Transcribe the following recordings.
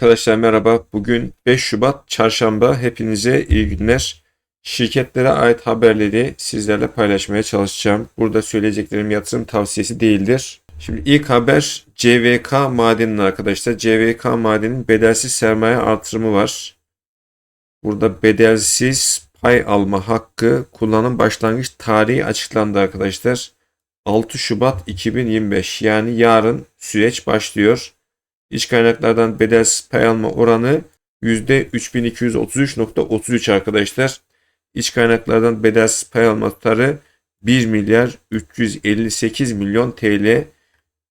Arkadaşlar merhaba. Bugün 5 Şubat Çarşamba. Hepinize iyi günler. Şirketlere ait haberleri sizlerle paylaşmaya çalışacağım. Burada söyleyeceklerim yatırım tavsiyesi değildir. Şimdi ilk haber CVK madeninin arkadaşlar. CVK madenin bedelsiz sermaye artırımı var. Burada bedelsiz pay alma hakkı kullanım başlangıç tarihi açıklandı arkadaşlar. 6 Şubat 2025 yani yarın süreç başlıyor. İç kaynaklardan bedelsiz pay alma oranı %3233.33 arkadaşlar. İç kaynaklardan bedelsiz pay alma tutarı 1 milyar 358 milyon TL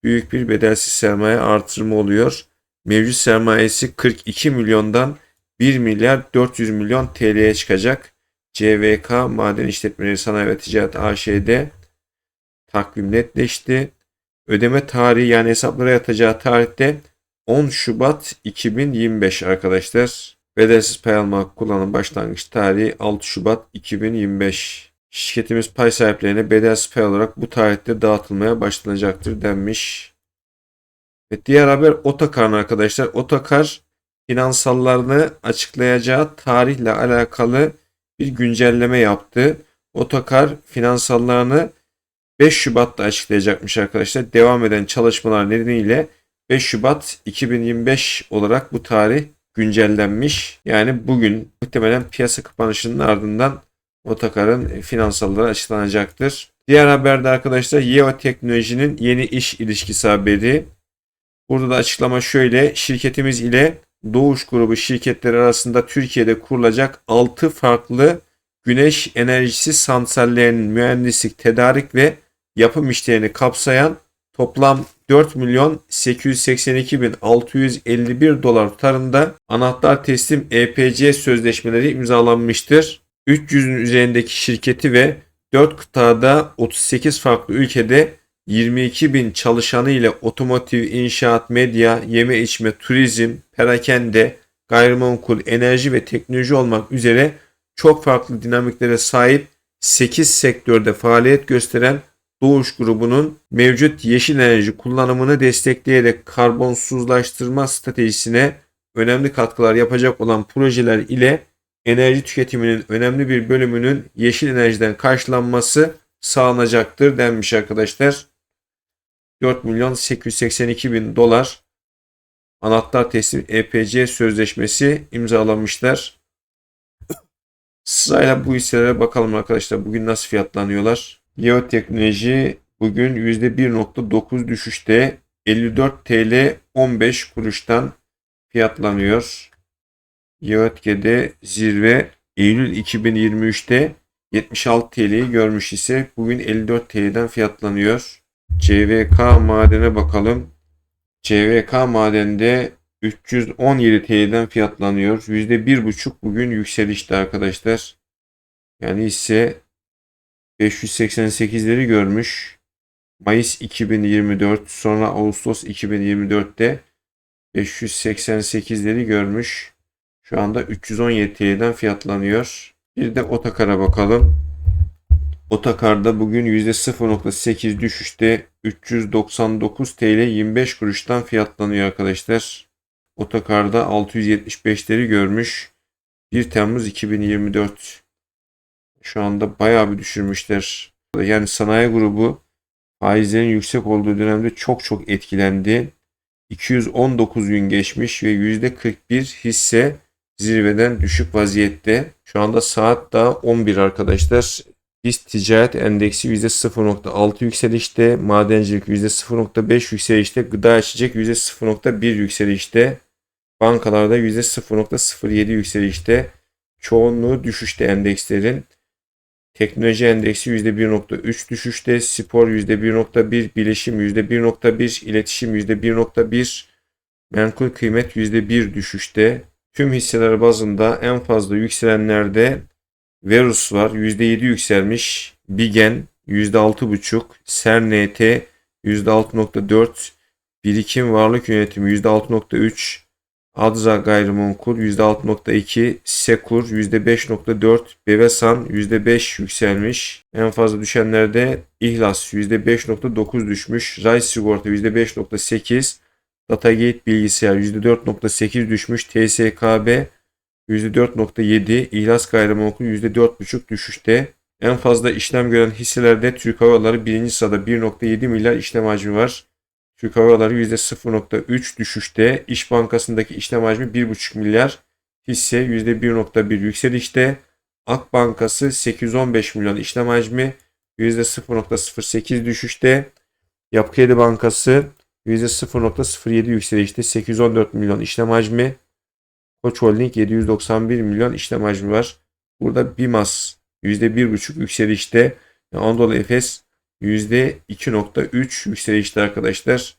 büyük bir bedelsiz sermaye artırımı oluyor. Mevcut sermayesi 42 milyondan 1 milyar 400 milyon TL'ye çıkacak. CVK Maden İşletmeleri Sanayi ve Ticaret AŞ'de takvim netleşti. Ödeme tarihi yani hesaplara yatacağı tarihte 10 Şubat 2025 arkadaşlar. Bedelsiz pay alma kullanım başlangıç tarihi 6 Şubat 2025. Şirketimiz pay sahiplerine bedelsiz pay olarak bu tarihte dağıtılmaya başlanacaktır denmiş. Ve diğer haber Otakar'ın arkadaşlar. Otakar finansallarını açıklayacağı tarihle alakalı bir güncelleme yaptı. Otakar finansallarını 5 Şubat'ta açıklayacakmış arkadaşlar. Devam eden çalışmalar nedeniyle 5 Şubat 2025 olarak bu tarih güncellenmiş. Yani bugün muhtemelen piyasa kapanışının ardından Otakar'ın finansalları açıklanacaktır. Diğer haberde arkadaşlar Yeo Teknoloji'nin yeni iş ilişkisi haberi. Burada da açıklama şöyle. Şirketimiz ile Doğuş grubu şirketleri arasında Türkiye'de kurulacak 6 farklı güneş enerjisi santrallerinin mühendislik, tedarik ve yapım işlerini kapsayan toplam 4 milyon 882 bin 651 dolar tutarında anahtar teslim EPC sözleşmeleri imzalanmıştır. 300'ün üzerindeki şirketi ve 4 kıtada 38 farklı ülkede 22 bin çalışanı ile otomotiv, inşaat, medya, yeme içme, turizm, perakende, gayrimenkul, enerji ve teknoloji olmak üzere çok farklı dinamiklere sahip 8 sektörde faaliyet gösteren Doğuş grubunun mevcut yeşil enerji kullanımını destekleyerek karbonsuzlaştırma stratejisine önemli katkılar yapacak olan projeler ile enerji tüketiminin önemli bir bölümünün yeşil enerjiden karşılanması sağlanacaktır denmiş arkadaşlar. 4 milyon 882 bin dolar anahtar teslim EPC sözleşmesi imzalamışlar. Sırayla bu hisselere bakalım arkadaşlar. Bugün nasıl fiyatlanıyorlar? Geoteknoloji bugün %1.9 düşüşte 54 TL 15 kuruştan fiyatlanıyor. Geotke'de zirve Eylül 2023'te 76 TL'yi görmüş ise bugün 54 TL'den fiyatlanıyor. CVK madene bakalım. CVK madende 317 TL'den fiyatlanıyor. %1.5 bugün yükselişte arkadaşlar. Yani ise 588'leri görmüş. Mayıs 2024 sonra Ağustos 2024'te 588'leri görmüş. Şu anda 317 TL'den fiyatlanıyor. Bir de Otakar'a bakalım. Otakar'da bugün %0.8 düşüşte 399 TL 25 kuruştan fiyatlanıyor arkadaşlar. Otakar'da 675'leri görmüş. 1 Temmuz 2024 şu anda bayağı bir düşürmüşler. Yani sanayi grubu faizlerin yüksek olduğu dönemde çok çok etkilendi. 219 gün geçmiş ve %41 hisse zirveden düşük vaziyette. Şu anda saat daha 11 arkadaşlar. Biz ticaret endeksi %0.6 yükselişte, madencilik %0.5 yükselişte, gıda içecek %0.1 yükselişte, bankalarda %0.07 yükselişte, çoğunluğu düşüşte endekslerin. Teknoloji endeksi %1.3 düşüşte, spor %1.1, bilişim %1.1, iletişim %1.1, menkul kıymet %1 düşüşte. Tüm hisseler bazında en fazla yükselenlerde Verus var %7 yükselmiş, Bigen %6.5, Sernet %6.4, Birikim Varlık Yönetimi %6.3, Adza Gayrimenkul %6.2, Sekur %5.4, Bevesan %5 yükselmiş. En fazla düşenlerde İhlas %5.9 düşmüş. Ray Sigorta %5.8, Datagate bilgisayar %4.8 düşmüş. TSKB %4.7. İhlas Gayrimenkul %4.5 düşüşte. En fazla işlem gören hisselerde Türk Hava Yolları birinci sırada 1.7 milyar işlem hacmi var. Türk Hava Yolları %0.3 düşüşte. İş Bankası'ndaki işlem hacmi 1.5 milyar. Hisse %1.1 yükselişte. Ak Bankası 815 milyon işlem hacmi %0.08 düşüşte. Yapı Kredi Bankası %0.07 yükselişte 814 milyon işlem hacmi. Koç Holding 791 milyon işlem hacmi var. Burada BİMAS %1.5 yükselişte. Anadolu Efes %2.3 yükselişte arkadaşlar.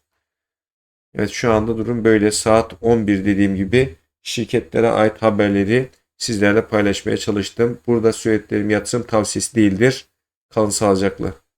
Evet şu anda durum böyle. Saat 11 dediğim gibi şirketlere ait haberleri sizlerle paylaşmaya çalıştım. Burada söylediklerim yatırım tavsiyesi değildir. Kalın sağlıcakla.